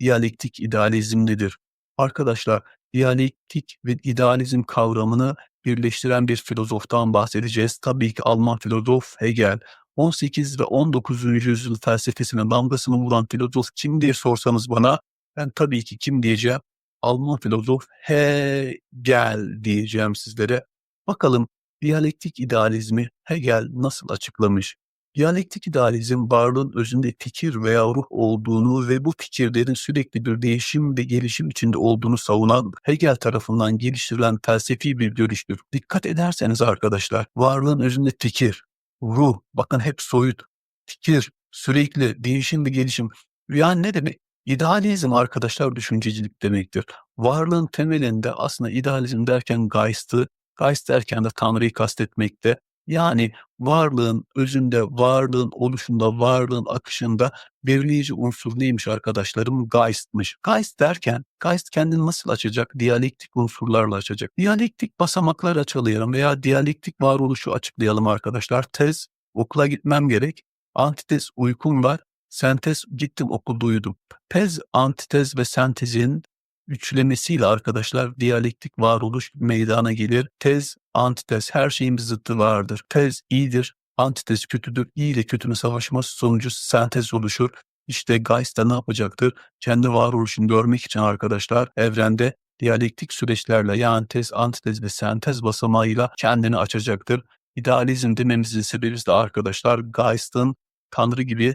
diyalektik idealizm nedir? Arkadaşlar, diyalektik ve idealizm kavramını birleştiren bir filozoftan bahsedeceğiz. Tabii ki Alman filozof Hegel. 18 ve 19. yüzyıl felsefesine damgasını vuran filozof kim diye sorsanız bana, ben tabii ki kim diyeceğim? Alman filozof Hegel diyeceğim sizlere. Bakalım diyalektik idealizmi Hegel nasıl açıklamış? Diyalektik idealizm varlığın özünde fikir veya ruh olduğunu ve bu fikirlerin sürekli bir değişim ve gelişim içinde olduğunu savunan Hegel tarafından geliştirilen felsefi bir görüştür. Dikkat ederseniz arkadaşlar, varlığın özünde fikir, ruh, bakın hep soyut, fikir, sürekli değişim ve gelişim. Yani ne demek? İdealizm arkadaşlar düşüncecilik demektir. Varlığın temelinde aslında idealizm derken Geist'ı, Geist derken de Tanrı'yı kastetmekte. Yani varlığın özünde, varlığın oluşunda, varlığın akışında belirleyici unsur neymiş arkadaşlarım? Geist'miş. Geist derken, Geist kendini nasıl açacak? Diyalektik unsurlarla açacak. Diyalektik basamaklar açıklayalım veya diyalektik varoluşu açıklayalım arkadaşlar. Tez, okula gitmem gerek. Antitez, uykum var. Sentez, gittim okulda uyudum. Tez, antitez ve sentezin üçlemesiyle arkadaşlar diyalektik varoluş meydana gelir. Tez, antitez her şeyin bir zıttı vardır. Tez iyidir, antitez kötüdür. İyi ile kötünün savaşması sonucu sentez oluşur. İşte Geist de ne yapacaktır? Kendi varoluşunu görmek için arkadaşlar evrende diyalektik süreçlerle yani tez, antitez ve sentez basamağıyla kendini açacaktır. İdealizm dememizin sebebi de arkadaşlar Geist'ın Tanrı gibi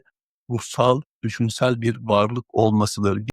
ruhsal, düşünsel bir varlık olmasıdır.